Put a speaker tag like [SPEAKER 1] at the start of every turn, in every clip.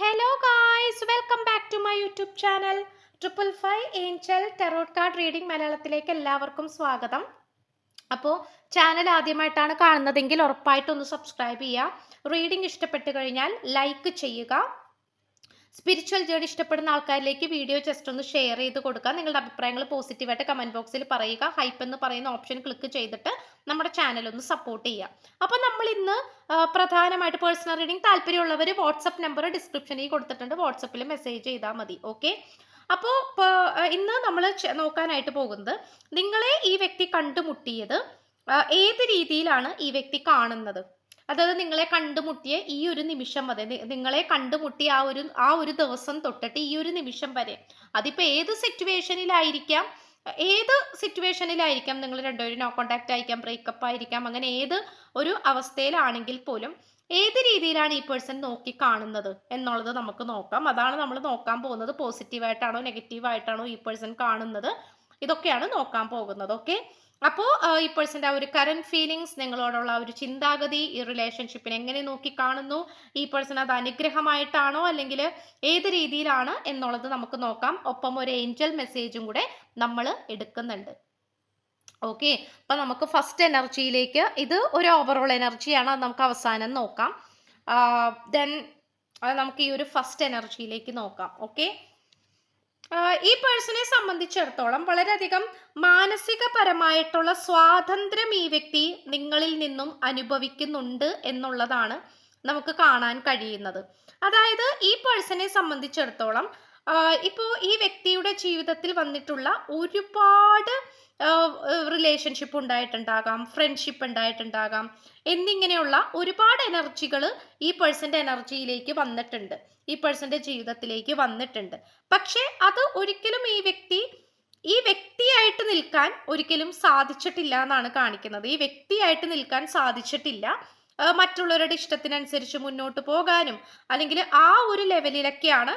[SPEAKER 1] Hello guys welcome back to my YouTube channel triple five angel tarot card reading മലയാളത്തിലേക്ക് എല്ലാവർക്കും സ്വാഗതം. അപ്പോൾ channel ആദ്യമായിട്ടാണ് കാണുന്നതെങ്കിൽ ഉറപ്പായിട്ടൊന്ന് സബ്സ്ക്രൈബ് ചെയ്യുക. റീഡിംഗ് ഇഷ്ടപ്പെട്ട് കഴിഞ്ഞാൽ ലൈക്ക് ചെയ്യുക. സ്പിരിച്വൽ ജേർണി ഇഷ്ടപ്പെടുന്ന ആൾക്കാരിലേക്ക് വീഡിയോ ജസ്റ്റ് ഒന്ന് ഷെയർ ചെയ്ത് കൊടുക്കുക നിങ്ങളുടെ അഭിപ്രായങ്ങൾ പോസിറ്റീവായിട്ട് കമന്റ് ബോക്സിൽ പറയുക. ഹൈപ്പ് എന്ന് പറയുന്ന ഓപ്ഷൻ ക്ലിക്ക് ചെയ്തിട്ട് നമ്മുടെ ചാനൽ ഒന്ന് സപ്പോർട്ട് ചെയ്യുക. അപ്പോൾ നമ്മൾ ഇന്ന് പ്രധാനമായിട്ട് പേഴ്സണൽ റീഡിംഗ് താല്പര്യമുള്ളവർ വാട്സപ്പ് നമ്പർ ഡിസ്ക്രിപ്ഷനിൽ കൊടുത്തിട്ടുണ്ട്. വാട്സപ്പിൽ മെസ്സേജ് ചെയ്താൽ മതി. ഓക്കെ അപ്പോൾ ഇന്ന് നമ്മൾ നോക്കാനായിട്ട് പോകുന്നത് നിങ്ങളെ ഈ വ്യക്തി കണ്ടുമുട്ടിയത് ഏത് രീതിയിലാണ് ഈ വ്യക്തി കാണുന്നത്? അതായത് നിങ്ങളെ കണ്ടുമുട്ടിയ ഈ ഒരു നിമിഷം വരെ നിങ്ങളെ കണ്ടുമുട്ടിയ ആ ഒരു ആ ഒരു ദിവസം തൊട്ടിട്ട് ഈ ഒരു നിമിഷം വരെ അതിപ്പോൾ ഏത് സിറ്റുവേഷനിലായിരിക്കാം ഏത് സിറ്റുവേഷനിലായിരിക്കാം നിങ്ങൾ രണ്ടുപേരും നോ കോണ്ടാക്ട് ആയിരിക്കാം ബ്രേക്കപ്പ് ആയിരിക്കാം അങ്ങനെ ഏത് ഒരു അവസ്ഥയിലാണെങ്കിൽ പോലും ഏത് രീതിയിലാണ് ഈ പേഴ്സൺ നോക്കി കാണുന്നത് എന്നുള്ളത് നമുക്ക് നോക്കാം. അതാണ് നമ്മൾ നോക്കാൻ പോകുന്നത്. പോസിറ്റീവായിട്ടാണോ നെഗറ്റീവായിട്ടാണോ ഈ പേഴ്സൺ കാണുന്നത്? ഇതൊക്കെയാണ് നോക്കാൻ പോകുന്നത്. ഓക്കെ അപ്പോൾ ഈ പേഴ്സന്റെ ആ ഒരു കറണ്ട് ഫീലിങ്സ് നിങ്ങളോടുള്ള ഒരു ചിന്താഗതി ഈ റിലേഷൻഷിപ്പിനെ എങ്ങനെ നോക്കി കാണുന്നു ഈ പേഴ്സൺ അത് അനുഗ്രഹമായിട്ടാണോ? അല്ലെങ്കിൽ ഏത് രീതിയിലാണ് എന്നുള്ളത് നമുക്ക് നോക്കാം. ഒപ്പം ഒരു ഏഞ്ചൽ മെസ്സേജും കൂടെ നമ്മൾ എടുക്കുന്നുണ്ട്. ഓക്കെ അപ്പം നമുക്ക് ഫസ്റ്റ് എനർജിയിലേക്ക് ഇത് ഒരു ഓവറോൾ എനർജിയാണ് അത് നമുക്ക് അവസാനം നോക്കാം. ദെൻ നമുക്ക് ഈ ഒരു ഫസ്റ്റ് എനർജിയിലേക്ക് നോക്കാം. ഓക്കെ ഈ പേഴ്സണെ സംബന്ധിച്ചിടത്തോളം വളരെയധികം മാനസികപരമായിട്ടുള്ള സ്വാതന്ത്ര്യം ഈ വ്യക്തി നിങ്ങളിൽ നിന്നും അനുഭവിക്കുന്നുണ്ട് എന്നുള്ളതാണ് നമുക്ക് കാണാൻ കഴിയുന്നത്. അതായത് ഈ പേഴ്സണെ സംബന്ധിച്ചിടത്തോളം ഇപ്പോൾ ഈ വ്യക്തിയുടെ ജീവിതത്തിൽ വന്നിട്ടുള്ള ഒരുപാട് റിലേഷൻഷിപ്പ് ഉണ്ടായിട്ടുണ്ടാകാം ഫ്രണ്ട്ഷിപ്പ് ഉണ്ടായിട്ടുണ്ടാകാം എന്നിങ്ങനെയുള്ള ഒരുപാട് എനർജികൾ ഈ പേഴ്സന്റെ എനർജിയിലേക്ക് വന്നിട്ടുണ്ട് ഈ പേഴ്സന്റെ ജീവിതത്തിലേക്ക് വന്നിട്ടുണ്ട്. പക്ഷേ അത് ഒരിക്കലും ഈ വ്യക്തി ഈ വ്യക്തിയായിട്ട് നിൽക്കാൻ ഒരിക്കലും സാധിച്ചിട്ടില്ല എന്നാണ് കാണിക്കുന്നത്. ഈ വ്യക്തിയായിട്ട് നിൽക്കാൻ സാധിച്ചിട്ടില്ല. മറ്റുള്ളവരുടെ ഇഷ്ടത്തിനനുസരിച്ച് മുന്നോട്ട് പോകാനും അല്ലെങ്കിൽ ആ ഒരു ലെവലിലൊക്കെയാണ്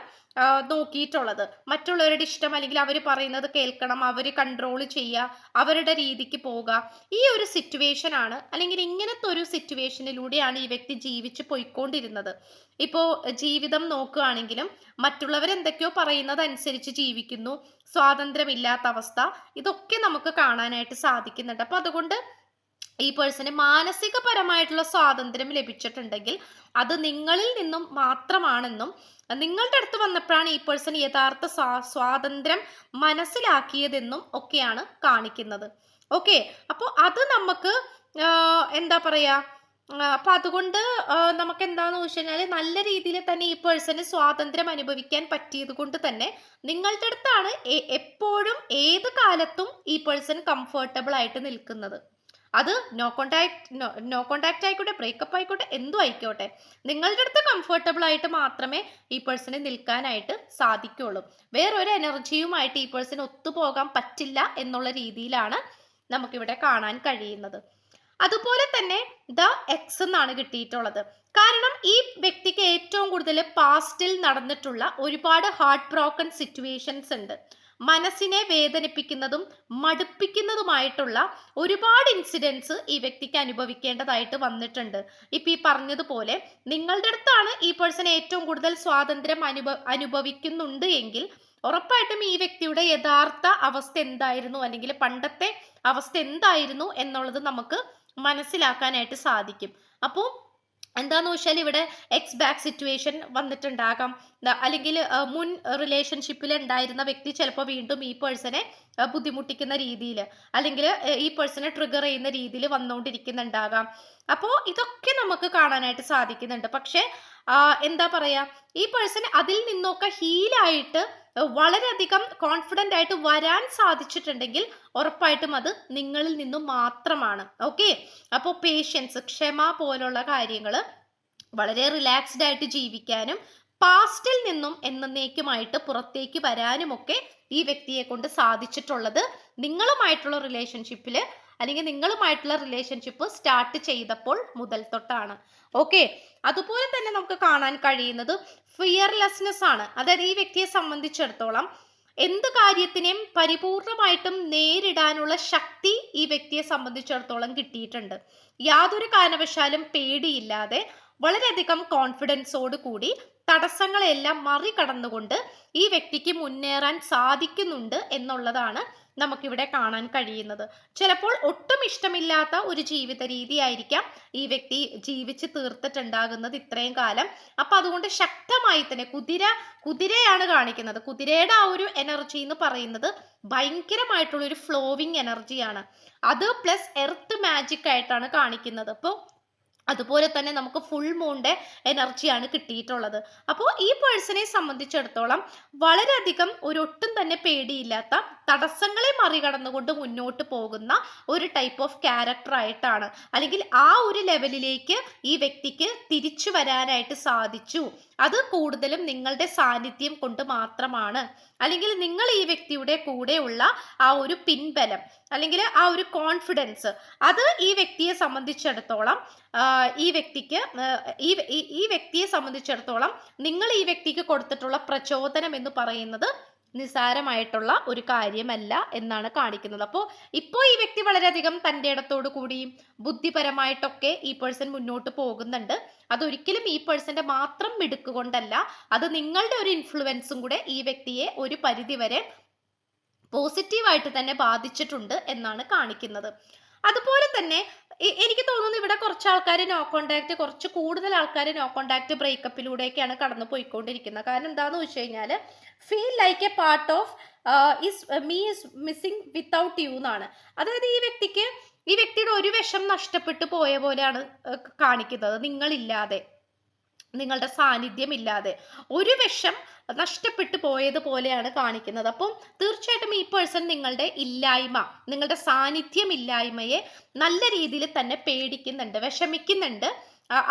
[SPEAKER 1] നോക്കിയിട്ടുള്ളത്. മറ്റുള്ളവരുടെ ഇഷ്ടം അല്ലെങ്കിൽ അവർ പറയുന്നത് കേൾക്കണം അവർ കൺട്രോൾ ചെയ്യുക അവരുടെ രീതിക്ക് പോവുക. ഈ ഒരു സിറ്റുവേഷൻ ആണ് അല്ലെങ്കിൽ ഇങ്ങനത്തെ ഒരു സിറ്റുവേഷനിലൂടെയാണ് ഈ വ്യക്തി ജീവിച്ച് പോയിക്കൊണ്ടിരുന്നത്. ഇപ്പോൾ ജീവിതം നോക്കുകയാണെങ്കിലും മറ്റുള്ളവരെന്തൊക്കെയോ പറയുന്നത് അനുസരിച്ച് ജീവിക്കുന്നു. സ്വാതന്ത്ര്യമില്ലാത്ത അവസ്ഥ. ഇതൊക്കെ നമുക്ക് കാണാനായിട്ട് സാധിക്കുന്നുണ്ട്. അപ്പോൾ അതുകൊണ്ട് ഈ പേഴ്സന് മാനസികപരമായിട്ടുള്ള സ്വാതന്ത്ര്യം ലഭിച്ചിട്ടുണ്ടെങ്കിൽ അത് നിങ്ങളിൽ നിന്നും മാത്രമാണെന്നും നിങ്ങളുടെ അടുത്ത് വന്നപ്പോഴാണ് ഈ പേഴ്സൺ യഥാർത്ഥ സ്വാ- സ്വാതന്ത്ര്യം മനസ്സിലാക്കിയതെന്നും ഒക്കെയാണ് കാണിക്കുന്നത്. ഓക്കെ അപ്പോൾ അത് നമുക്ക് എന്താ പറയാ അപ്പൊ അതുകൊണ്ട് നമുക്ക് എന്താന്ന് വെച്ച് കഴിഞ്ഞാൽ നല്ല രീതിയിൽ തന്നെ ഈ പേഴ്സന് സ്വാതന്ത്ര്യം അനുഭവിക്കാൻ പറ്റിയത് കൊണ്ട് തന്നെ നിങ്ങളുടെ അടുത്താണ് എപ്പോഴും ഏത് കാലത്തും ഈ പേഴ്സൺ കംഫർട്ടബിൾ ആയിട്ട് നിൽക്കുന്നത്. അത് നോ കോണ്ടാക്ട് നോ കോണ്ടാക്ട് ആയിക്കോട്ടെ ബ്രേക്കപ്പ് ആയിക്കോട്ടെ എന്തും ആയിക്കോട്ടെ. നിങ്ങളുടെ അടുത്ത് കംഫർട്ടബിൾ ആയിട്ട് മാത്രമേ ഈ പേഴ്സണ് നിൽക്കാനായിട്ട് സാധിക്കുള്ളൂ. വേറൊരു എനർജിയുമായിട്ട് ഈ പേഴ്സൺ ഒത്തുപോകാൻ പറ്റില്ല എന്നുള്ള രീതിയിലാണ് നമുക്കിവിടെ കാണാൻ കഴിയുന്നത്. അതുപോലെ തന്നെ ദ എക്സ് എന്നാണ് കിട്ടിയിട്ടുള്ളത്. കാരണം ഈ വ്യക്തിക്ക് ഏറ്റവും കൂടുതൽ പാസ്റ്റിൽ നടന്നിട്ടുള്ള ഒരുപാട് ഹാർട്ട് ബ്രോക്കൺ സിറ്റുവേഷൻസ് ഉണ്ട്. മനസ്സിനെ വേദനിപ്പിക്കുന്നതും മടുപ്പിക്കുന്നതുമായിട്ടുള്ള ഒരുപാട് ഇൻസിഡൻസ് ഈ വ്യക്തിക്ക് അനുഭവിക്കേണ്ടതായിട്ട് വന്നിട്ടുണ്ട്. ഇപ്പൊ ഈ പറഞ്ഞതുപോലെ നിങ്ങളുടെ അടുത്താണ് ഈ പേഴ്സൺ ഏറ്റവും കൂടുതൽ സ്വാതന്ത്ര്യം അനുഭ അനുഭവിക്കുന്നുണ്ട് എങ്കിൽ ഉറപ്പായിട്ടും ഈ വ്യക്തിയുടെ യഥാർത്ഥ അവസ്ഥ എന്തായിരുന്നു? അല്ലെങ്കിൽ പണ്ടത്തെ അവസ്ഥ എന്തായിരുന്നു എന്നുള്ളത് നമുക്ക് മനസ്സിലാക്കാനായിട്ട് സാധിക്കും. അപ്പോൾ എന്താന്ന് വെച്ചാൽ ഇവിടെ എക്സ് ബാക്ക് സിറ്റുവേഷൻ വന്നിട്ടുണ്ടാകാം. അല്ലെങ്കിൽ മുൻ റിലേഷൻഷിപ്പിൽ ഉണ്ടായിരുന്ന വ്യക്തി ചിലപ്പോൾ വീണ്ടും ഈ പേഴ്സണെ ബുദ്ധിമുട്ടിക്കുന്ന രീതിയിൽ അല്ലെങ്കിൽ ഈ പേഴ്സണെ ട്രിഗർ ചെയ്യുന്ന രീതിയിൽ വന്നുകൊണ്ടിരിക്കുന്നുണ്ടാകാം അപ്പോൾ ഇതൊക്കെ നമുക്ക് കാണാനായിട്ട് സാധിക്കുന്നുണ്ട്. പക്ഷേ എന്താ പറയാ ഈ പേഴ്സൺ അതിൽ നിന്നൊക്കെ ഹീലായിട്ട് വളരെയധികം കോൺഫിഡന്റ് ആയിട്ട് വരാൻ സാധിച്ചിട്ടുണ്ടെങ്കിൽ ഉറപ്പായിട്ടും അത് നിങ്ങളിൽ നിന്നും മാത്രമാണ്. ഓക്കെ അപ്പോൾ പേഷ്യൻസ് ക്ഷമ പോലുള്ള കാര്യങ്ങൾ വളരെ റിലാക്സ്ഡ് ആയിട്ട് ജീവിക്കാനും പാസ്റ്റിൽ നിന്നും എന്നേക്കുമായിട്ട് പുറത്തേക്ക് വരാനുമൊക്കെ ഈ വ്യക്തിയെ കൊണ്ട് സാധിച്ചിട്ടുള്ളത് നിങ്ങളുമായിട്ടുള്ള റിലേഷൻഷിപ്പിൽ അല്ലെങ്കിൽ നിങ്ങളുമായിട്ടുള്ള റിലേഷൻഷിപ്പ് സ്റ്റാർട്ട് ചെയ്തപ്പോൾ മുതൽ തൊട്ടാണ്. ഓക്കെ അതുപോലെ തന്നെ നമുക്ക് കാണാൻ കഴിയുന്നത് ഫിയർലെസ്നെസ് ആണ്. അതായത് ഈ വ്യക്തിയെ സംബന്ധിച്ചിടത്തോളം എന്ത് കാര്യത്തിനെയും പരിപൂർണമായിട്ടും നേരിടാനുള്ള ശക്തി ഈ വ്യക്തിയെ സംബന്ധിച്ചിടത്തോളം കിട്ടിയിട്ടുണ്ട്. യാതൊരു കാരണവശാലും പേടിയില്ലാതെ വളരെയധികം കോൺഫിഡൻസോട് കൂടി തടസ്സങ്ങളെല്ലാം മറികടന്നുകൊണ്ട് ഈ വ്യക്തിക്ക് മുന്നേറാൻ സാധിക്കുന്നുണ്ട് എന്നുള്ളതാണ് നമുക്കിവിടെ കാണാൻ കഴിയുന്നത്. ചിലപ്പോൾ ഒട്ടും ഇഷ്ടമില്ലാത്ത ഒരു ജീവിത രീതിയായിരിക്കാം ഈ വ്യക്തി ജീവിച്ച് തീർത്തിട്ടുണ്ടാകുന്നത് ഇത്രയും കാലം. അപ്പൊ അതുകൊണ്ട് ശക്തമായി തന്നെ കുതിര കുതിരയാണ് കാണിക്കുന്നത്. കുതിരയുടെ ആ ഒരു എനർജി എന്ന് പറയുന്നത് ഭയങ്കരമായിട്ടുള്ള ഒരു ഫ്ലോവിങ് എനർജിയാണ് അത് പ്ലസ് എർത്ത് മാജിക് ആയിട്ടാണ് കാണിക്കുന്നത്. അപ്പോൾ അതുപോലെ തന്നെ നമുക്ക് ഫുൾ മൂണിന്റെ എനർജിയാണ് കിട്ടിയിട്ടുള്ളത്. അപ്പോൾ ഈ പേഴ്സണെ സംബന്ധിച്ചിടത്തോളം വളരെയധികം ഒരൊട്ടും തന്നെ പേടിയില്ലാത്ത തടസ്സങ്ങളെ മറികടന്നുകൊണ്ട് മുന്നോട്ട് പോകുന്ന ഒരു ടൈപ്പ് ഓഫ് ക്യാരക്ടർ ആയിട്ടാണ്. അല്ലെങ്കിൽ ആ ഒരു ലെവലിലേക്ക് ഈ വ്യക്തിക്ക് തിരിച്ചു വരാനായിട്ട് സാധിച്ചു. അത് കൂടുതലും നിങ്ങളുടെ സാന്നിധ്യം കൊണ്ട് മാത്രമാണ്. അല്ലെങ്കിൽ നിങ്ങൾ ഈ വ്യക്തിയുടെ കൂടെയുള്ള ആ ഒരു പിൻബലം അല്ലെങ്കിൽ ആ ഒരു കോൺഫിഡൻസ് അത് ഈ വ്യക്തിയെ സംബന്ധിച്ചിടത്തോളം ഈ വ്യക്തിക്ക് ഈ ഈ- വ്യക്തിയെ സംബന്ധിച്ചിടത്തോളം നിങ്ങൾ ഈ വ്യക്തിക്ക് കൊടുത്തിട്ടുള്ള പ്രചോദനം എന്ന് പറയുന്നത് നിസാരമായിട്ടുള്ള ഒരു കാര്യമല്ല എന്നാണ് കാണിക്കുന്നത്. അപ്പോൾ ഇപ്പോൾ ഈ വ്യക്തി വളരെയധികം തന്റെ ഇടത്തോടു കൂടി ബുദ്ധിപരമായിട്ടൊക്കെ ഈ പേഴ്സൺ മുന്നോട്ട് പോകുന്നുണ്ട്. അതൊരിക്കലും ഈ പേഴ്സന്റെ മാത്രം മിടുക്കുകൊണ്ടല്ല. അത് നിങ്ങളുടെ ഒരു ഇൻഫ്ലുവൻസും കൂടെ ഈ വ്യക്തിയെ ഒരു പരിധിവരെ പോസിറ്റീവായിട്ട് തന്നെ ബാധിച്ചിട്ടുണ്ട് എന്നാണ് കാണിക്കുന്നത്. അതുപോലെ തന്നെ എനിക്ക് തോന്നുന്നു ഇവിടെ കുറച്ച് ആൾക്കാർ നോ കോണ്ടാക്ട് കുറച്ച് കൂടുതൽ ആൾക്കാർ നോ കോണ്ടാക്ട് ബ്രേക്കപ്പിലൂടെയൊക്കെയാണ് കടന്നു പോയിക്കൊണ്ടിരിക്കുന്നത് കാരണം എന്താണെന്ന് വെച്ച് കഴിഞ്ഞാൽ feel like a part of is me is missing without you എന്നാണ്. അതായത് ഈ വ്യക്തിക്ക് ഈ വ്യക്തിയുടെ ഒരു വിഷം നഷ്ടപ്പെട്ടു പോയ പോലെയാണ് കാണിക്കുന്നത്. നിങ്ങളില്ലാതെ നിങ്ങളുടെ സാന്നിധ്യം ഇല്ലാതെ ഒരു വിഷം നഷ്ടപ്പെട്ടു പോയതുപോലെയാണ് കാണിക്കുന്നത്. അപ്പം തീർച്ചയായിട്ടും ഈ പേഴ്സൺ നിങ്ങളുടെ ഇല്ലായ്മ നിങ്ങളുടെ സാന്നിധ്യം ഇല്ലായ്മയെ നല്ല രീതിയിൽ തന്നെ പേടിക്കുന്നുണ്ട് വിഷമിക്കുന്നുണ്ട്.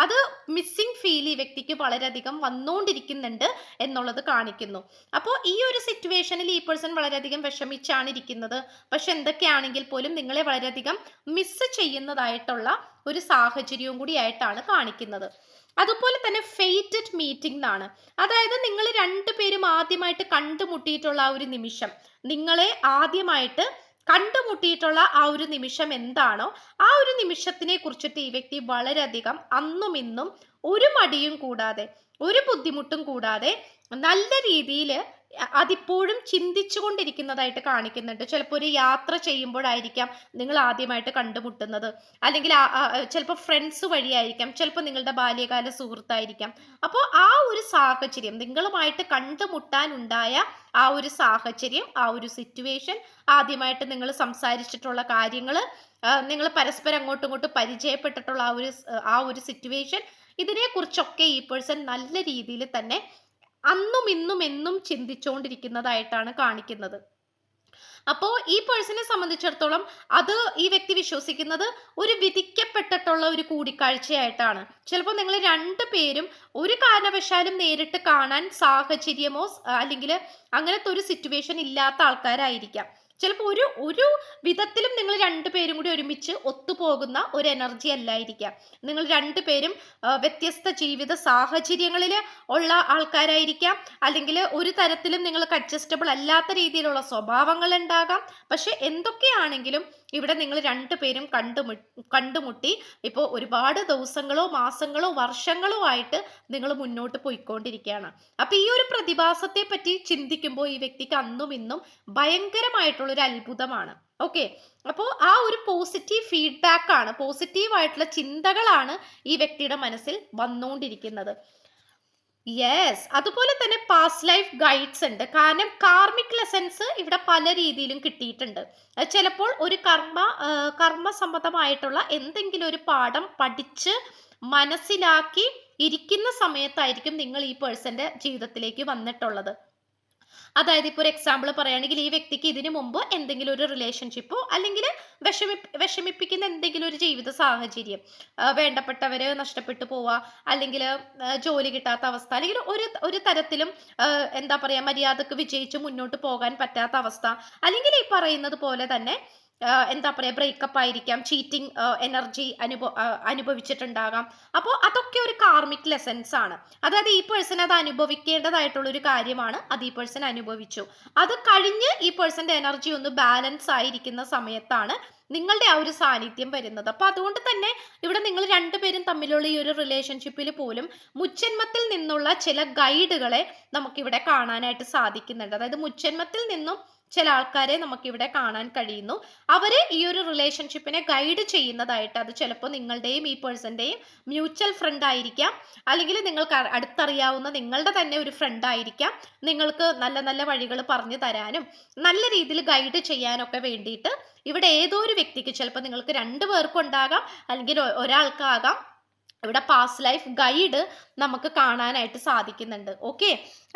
[SPEAKER 1] അത് മിസ്സിംഗ് ഫീൽ ഈ വ്യക്തിക്ക് വളരെയധികം വന്നുകൊണ്ടിരിക്കുന്നുണ്ട് എന്നുള്ളത് കാണിക്കുന്നു. അപ്പോൾ ഈ ഒരു സിറ്റുവേഷനിൽ ഈ പേഴ്സൺ വളരെയധികം വിഷമിച്ചാണ് ഇരിക്കുന്നത്. പക്ഷെ എന്തൊക്കെയാണെങ്കിൽ പോലും നിങ്ങളെ വളരെയധികം മിസ് ചെയ്യുന്നതായിട്ടുള്ള ഒരു സാഹചര്യവും കൂടി ആയിട്ടാണ് കാണിക്കുന്നത്. അതുപോലെ തന്നെ ഫെയ്റ്റഡ് മീറ്റിംഗ് എന്നാണ് അതായത് നിങ്ങൾ രണ്ടുപേരും ആദ്യമായിട്ട് കണ്ടുമുട്ടിയിട്ടുള്ള ആ ഒരു നിമിഷം. നിങ്ങളെ ആദ്യമായിട്ട് കണ്ടുമുട്ടിയിട്ടുള്ള ആ ഒരു നിമിഷം എന്താണോ ആ ഒരു നിമിഷത്തിനെ കുറിച്ചിട്ട് ഈ വ്യക്തി വളരെയധികം അന്നും ഇന്നും ഒരു മടിയും കൂടാതെ ഒരു ബുദ്ധിമുട്ടും കൂടാതെ നല്ല രീതിയിൽ അതിപ്പോഴും ചിന്തിച്ചുകൊണ്ടിരിക്കുന്നതായിട്ട് കാണിക്കുന്നുണ്ട്. ചിലപ്പോൾ ഒരു യാത്ര ചെയ്യുമ്പോഴായിരിക്കാം നിങ്ങൾ ആദ്യമായിട്ട് കണ്ടുമുട്ടുന്നത്. അല്ലെങ്കിൽ ചിലപ്പോൾ ഫ്രണ്ട്സ് വഴിയായിരിക്കാം ചിലപ്പോൾ നിങ്ങളുടെ ബാല്യകാല സുഹൃത്തായിരിക്കാം. അപ്പോൾ ആ ഒരു സാഹചര്യം നിങ്ങളുമായിട്ട് കണ്ടുമുട്ടാനുണ്ടായ ആ ഒരു സാഹചര്യം ആ ഒരു സിറ്റുവേഷൻ ആദ്യമായിട്ട് നിങ്ങൾ സംസാരിച്ചിട്ടുള്ള കാര്യങ്ങൾ നിങ്ങൾ പരസ്പരം അങ്ങോട്ടും ഇങ്ങോട്ടും പരിചയപ്പെട്ടിട്ടുള്ള ആ ഒരു ആ ഒരു സിറ്റുവേഷൻ ഇതിനെക്കുറിച്ചൊക്കെ ഈ പേഴ്സൺ നല്ല രീതിയിൽ തന്നെ അന്നും ഇന്നും എന്നും ചിന്തിച്ചുകൊണ്ടിരിക്കുന്നതായിട്ടാണ് കാണിക്കുന്നത്. അപ്പോ ഈ പേഴ്സണെ സംബന്ധിച്ചിടത്തോളം അത് ഈ വ്യക്തി വിശ്വസിക്കുന്നത് ഒരു വിധിക്കപ്പെട്ടിട്ടുള്ള ഒരു കൂടിക്കാഴ്ചയായിട്ടാണ്. ചിലപ്പോൾ നിങ്ങൾ രണ്ടു പേരും ഒരു കാരണവശാലും നേരിട്ട് കാണാൻ സാഹചര്യമോ അല്ലെങ്കിൽ അങ്ങനത്തെ ഒരു സിറ്റുവേഷൻ ഇല്ലാത്ത ആൾക്കാരായിരിക്കാം. ചിലപ്പോൾ ഒരു ഒരു വിധത്തിലും നിങ്ങൾ രണ്ടുപേരും കൂടി ഒരുമിച്ച് ഒത്തുപോകുന്ന ഒരു എനർജി അല്ലായിരിക്കാം. നിങ്ങൾ രണ്ടുപേരും പേരും വ്യത്യസ്ത ജീവിത സാഹചര്യങ്ങളിൽ ഉള്ള ആൾക്കാരായിരിക്കാം. അല്ലെങ്കിൽ ഒരു തരത്തിലും നിങ്ങൾക്ക് അഡ്ജസ്റ്റബിൾ അല്ലാത്ത രീതിയിലുള്ള സ്വഭാവങ്ങൾ ഉണ്ടാകാം. പക്ഷെ എന്തൊക്കെയാണെങ്കിലും ഇവിടെ നിങ്ങൾ രണ്ടുപേരും കണ്ടുമു കണ്ടുമുട്ടി ഇപ്പോൾ ഒരുപാട് ദിവസങ്ങളോ മാസങ്ങളോ വർഷങ്ങളോ ആയിട്ട് നിങ്ങൾ മുന്നോട്ട് പോയിക്കൊണ്ടിരിക്കുകയാണ്. അപ്പൊ ഈ ഒരു പ്രതിഭാസത്തെ പറ്റി ചിന്തിക്കുമ്പോൾ ഈ വ്യക്തിക്ക് അന്നും ഇന്നും ഭയങ്കരമായിട്ടുള്ള ഒരു അത്ഭുതമാണ്. ഓക്കെ അപ്പോൾ ആ ഒരു പോസിറ്റീവ് ഫീഡ്ബാക്ക് ആണ് പോസിറ്റീവ് ആയിട്ടുള്ള ചിന്തകളാണ് ഈ വ്യക്തിയുടെ മനസ്സിൽ വന്നുകൊണ്ടിരിക്കുന്നത്. യെസ് അതുപോലെ തന്നെ പാസ്റ്റ് ലൈഫ് ഗൈഡ്സ് ഉണ്ട്. കാരണം കാർമിക് ലെസൻസ് ഇവിടെ പല രീതിയിലും കിട്ടിയിട്ടുണ്ട്. ചിലപ്പോൾ ഒരു കർമ്മ കർമ്മസമ്മതമായിട്ടുള്ള എന്തെങ്കിലും ഒരു പാഠം പഠിച്ച് മനസ്സിലാക്കി ഇരിക്കുന്ന സമയത്തായിരിക്കും നിങ്ങൾ ഈ പേഴ്സന്റെ ജീവിതത്തിലേക്ക് വന്നിട്ടുള്ളത്. അതായത് ഇപ്പോൾ ഒരു എക്സാമ്പിൾ പറയുകയാണെങ്കിൽ ഈ വ്യക്തിക്ക് ഇതിനു മുമ്പ് എന്തെങ്കിലും ഒരു റിലേഷൻഷിപ്പോ അല്ലെങ്കിൽ വിഷമി വിഷമിപ്പിക്കുന്ന എന്തെങ്കിലും ഒരു ജീവിത സാഹചര്യം വേണ്ടപ്പെട്ടവർ നഷ്ടപ്പെട്ടു പോവുക അല്ലെങ്കിൽ ജോലി കിട്ടാത്ത അവസ്ഥ അല്ലെങ്കിൽ ഒരു ഒരു തരത്തിലും എന്താ പറയുക മര്യാദയ്ക്ക് വിജയിച്ച് മുന്നോട്ട് പോകാൻ പറ്റാത്ത അവസ്ഥ അല്ലെങ്കിൽ ഈ പറയുന്നത് പോലെ തന്നെ എന്താ പറയുക ബ്രേക്കപ്പ് ആയിരിക്കാം ചീറ്റിംഗ് എനർജി അനുഭവ അനുഭവിച്ചിട്ടുണ്ടാകാം. അപ്പോൾ അതൊക്കെ ഒരു കാർമിക് ലെസൻസ് ആണ്. അതായത് ഈ പേഴ്സൺ അത് അനുഭവിക്കേണ്ടതായിട്ടുള്ള ഒരു കാര്യമാണ്. അത് ഈ പേഴ്സൺ അനുഭവിച്ചു. അത് കഴിഞ്ഞ് ഈ പേഴ്സന്റെ എനർജി ഒന്ന് ബാലൻസ് ആയിരിക്കുന്ന സമയത്താണ് നിങ്ങളുടെ ആ ഒരു സാന്നിധ്യം വരുന്നത്. അപ്പൊ അതുകൊണ്ട് തന്നെ ഇവിടെ നിങ്ങൾ രണ്ടുപേരും തമ്മിലുള്ള ഈ ഒരു റിലേഷൻഷിപ്പിൽ പോലും മുച്ചന്മത്തിൽ നിന്നുള്ള ചില ഗൈഡുകളെ നമുക്കിവിടെ കാണാനായിട്ട് സാധിക്കുന്നുണ്ട്. അതായത് മുച്ചന്മത്തിൽ നിന്നും ചില ആൾക്കാരെ നമുക്കിവിടെ കാണാൻ കഴിയുന്നു. അവരെ ഈ ഒരു റിലേഷൻഷിപ്പിനെ ഗൈഡ് ചെയ്യുന്നതായിട്ട് അത് ചിലപ്പോൾ നിങ്ങളുടെയും ഈ പേഴ്സന്റെയും മ്യൂച്വൽ ഫ്രണ്ട് ആയിരിക്കാം. അല്ലെങ്കിൽ നിങ്ങൾക്ക് അടുത്തറിയാവുന്ന നിങ്ങളുടെ തന്നെ ഒരു ഫ്രണ്ട് ആയിരിക്കാം. നിങ്ങൾക്ക് നല്ല നല്ല വഴികൾ പറഞ്ഞു തരാനും നല്ല രീതിയിൽ ഗൈഡ് ചെയ്യാനൊക്കെ വേണ്ടിയിട്ട് ഇവിടെ ഏതോ ഒരു വ്യക്തിക്ക് ചിലപ്പോൾ നിങ്ങൾക്ക് രണ്ട് പേർക്കും ഉണ്ടാകാം. അല്ലെങ്കിൽ ഒരാൾക്കാകാം. ഇവിടെ പാസ്റ്റ് ലൈഫ് ഗൈഡ് നമുക്ക് കാണാനായിട്ട് സാധിക്കുന്നുണ്ട്. ഓക്കെ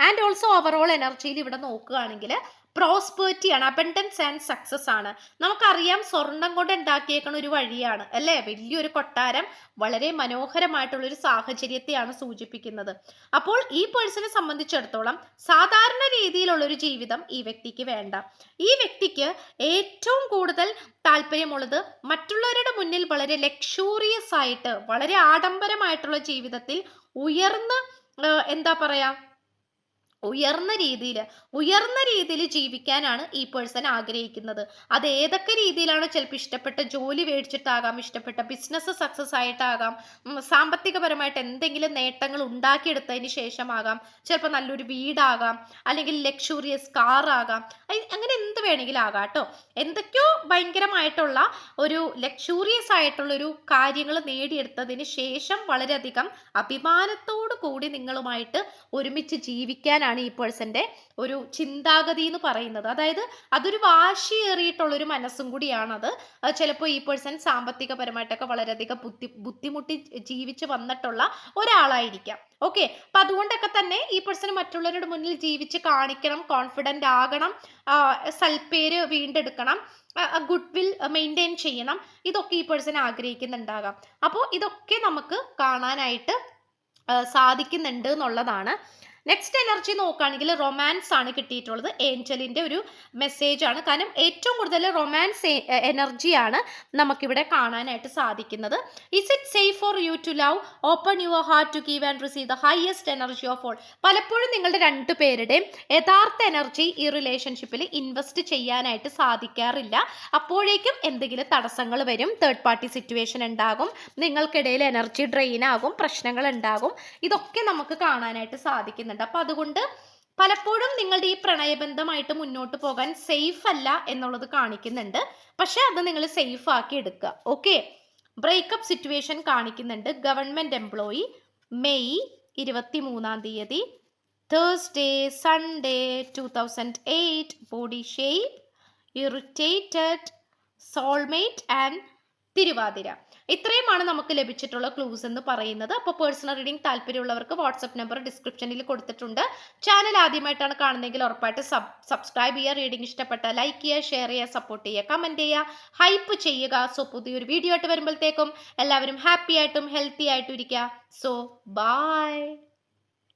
[SPEAKER 1] ആൻഡ് ഓൾസോ ഓവറോൾ എനർജിയിൽ ഇവിടെ നോക്കുകയാണെങ്കിൽ പ്രോസ്പെറിറ്റി ആണ് അബൻഡൻസ് ആൻഡ് സക്സസ് ആണ്. നമുക്കറിയാം സ്വർണം കൊണ്ട് ഉണ്ടാക്കിയേക്കണ ഒരു വഴിയാണ് അല്ലേ? വലിയൊരു കൊട്ടാരം വളരെ മനോഹരമായിട്ടുള്ള ഒരു സാഹചര്യത്തെയാണ് സൂചിപ്പിക്കുന്നത്. അപ്പോൾ ഈ പേഴ്സണെ സംബന്ധിച്ചിടത്തോളം സാധാരണ രീതിയിലുള്ള ഒരു ജീവിതം ഈ വ്യക്തിക്ക് വേണ്ട. ഈ വ്യക്തിക്ക് ഏറ്റവും കൂടുതൽ താല്പര്യമുള്ളത് മറ്റുള്ളവരുടെ മുന്നിൽ വളരെ ലക്ഷൂറിയസ് ആയിട്ട് വളരെ ആഡംബരമായിട്ടുള്ള ജീവിതത്തിൽ ഉയർന്ന് എന്താ പറയാ ഉയർന്ന രീതിയിൽ ഉയർന്ന രീതിയിൽ ജീവിക്കാനാണ് ഈ പേഴ്സൺ ആഗ്രഹിക്കുന്നത്. അത് ഏതൊക്കെ രീതിയിലാണ് ചിലപ്പോൾ ഇഷ്ടപ്പെട്ട ജോലി മേടിച്ചിട്ടാകാം ഇഷ്ടപ്പെട്ട ബിസിനസ് സക്സസ് ആയിട്ടാകാം സാമ്പത്തികപരമായിട്ട് എന്തെങ്കിലും നേട്ടങ്ങൾ ഉണ്ടാക്കിയെടുത്തതിന് ശേഷമാകാം ചിലപ്പോൾ നല്ലൊരു വീടാകാം അല്ലെങ്കിൽ ലക്ഷൂറിയസ് അയ്- അങ്ങനെ എന്ത് വേണമെങ്കിലും ആകാം കേട്ടോ. എന്തൊക്കെയോ ഭയങ്കരമായിട്ടുള്ള ഒരു ലക്ഷൂറിയസ് ആയിട്ടുള്ള ഒരു കാര്യങ്ങൾ നേടിയെടുത്തതിന് ശേഷം വളരെയധികം അഭിമാനത്തോടു കൂടി നിങ്ങളുമായിട്ട് ഒരുമിച്ച് ജീവിക്കാനാണ് ഈ പേഴ്സന്റെ ഒരു ചിന്താഗതി എന്ന് പറയുന്നത്. അതായത് അതൊരു വാശിയേറിയിട്ടുള്ള ഒരു മനസ്സും കൂടിയാണത്. ചിലപ്പോൾ ഈ പേഴ്സൺ സാമ്പത്തികപരമായിട്ടൊക്കെ വളരെയധികം ബുദ്ധി ബുദ്ധിമുട്ടി ജീവിച്ച് വന്നിട്ടുള്ള ഒരാളായിരിക്കാം. ഓക്കെ? അപ്പൊ അതുകൊണ്ടൊക്കെ തന്നെ ഈ പേഴ്സൺ മറ്റുള്ളവരുടെ മുന്നിൽ ജീവിച്ച് കാണിക്കണം കോൺഫിഡന്റ് ആകണം സൽപ്പേര് വീണ്ടെടുക്കണം ഗുഡ് വിൽ മെയിന്റെയിൻ ചെയ്യണം. ഇതൊക്കെ ഈ പേഴ്സൺ ആഗ്രഹിക്കുന്നുണ്ടാകാം. അപ്പോൾ ഇതൊക്കെ നമുക്ക് കാണാനായിട്ട് സാധിക്കുന്നുണ്ട് എന്നുള്ളതാണ് നെക്സ്റ്റ് എനർജി നോക്കുകയാണെങ്കിൽ റൊമാൻസ് ആണ് കിട്ടിയിട്ടുള്ളത്. ഏഞ്ചലിന്റെ ഒരു മെസ്സേജ് ആണ്. കാരണം ഏറ്റവും കൂടുതൽ റൊമാൻസ് എനർജിയാണ് നമുക്കിവിടെ കാണാനായിട്ട് സാധിക്കുന്നത്. Is it safe for you to love open your heart to give and receive the highest energy of all പലപ്പോഴും നിങ്ങളുടെ രണ്ടു പേരുടെയും യഥാർത്ഥ എനർജി ഈ റിലേഷൻഷിപ്പിൽ ഇൻവെസ്റ്റ് ചെയ്യാനായിട്ട് സാധിക്കാറില്ല. അപ്പോഴേക്കും എന്തെങ്കിലും തടസ്സങ്ങൾ വരും. തേർഡ് പാർട്ടി സിറ്റുവേഷൻ ഉണ്ടാകും. നിങ്ങൾക്കിടയിൽ എനർജി ഡ്രെയിൻ ആകും. പ്രശ്നങ്ങൾ ഉണ്ടാകും. ഇതൊക്കെ നമുക്ക് കാണാനായിട്ട് സാധിക്കുന്നുണ്ട്. അപ്പൊ അതുകൊണ്ട് പലപ്പോഴും നിങ്ങളുടെ ഈ പ്രണയബന്ധമായിട്ട് മുന്നോട്ട് പോകാൻ സേഫ് അല്ല എന്നുള്ളത് കാണിക്കുന്നുണ്ട്. പക്ഷെ അത് നിങ്ങൾ സേഫ് ആക്കി എടുക്കുക. ഓക്കെ ബ്രേക്കപ്പ് സിറ്റുവേഷൻ കാണിക്കുന്നുണ്ട്. ഗവൺമെന്റ് എംപ്ലോയി മെയ് ഇരുപത്തി മൂന്നാം തീയതി Thursday Sunday two thousand eight body shape irritated soulmate and Thiruvathira. ഇത്രയുമാണ് നമുക്ക് ലഭിച്ചിട്ടുള്ള ക്ലൂസ് എന്ന് പറയുന്നത്. അപ്പോൾ പേഴ്സണൽ റീഡിംഗ് താല്പര്യമുള്ളവർക്ക് വാട്സപ്പ് നമ്പർ ഡിസ്ക്രിപ്ഷനിൽ കൊടുത്തിട്ടുണ്ട്. ചാനൽ ആദ്യമായിട്ടാണ് കാണുന്നതെങ്കിൽ ഉറപ്പായിട്ട് സബ് സബ്സ്ക്രൈബ് ചെയ്യുക റീഡിംഗ് ഇഷ്ടപ്പെട്ട ലൈക്ക് ചെയ്യുക ഷെയർ ചെയ്യുക സപ്പോർട്ട് ചെയ്യുക കമന്റ് ചെയ്യുക ഹൈപ്പ് ചെയ്യുക. സോ പുതിയൊരു വീഡിയോ ആയിട്ട് വരുമ്പോഴത്തേക്കും എല്ലാവരും ഹാപ്പി ആയിട്ടും ഹെൽത്തി ആയിട്ടും ഇരിക്കുക. So by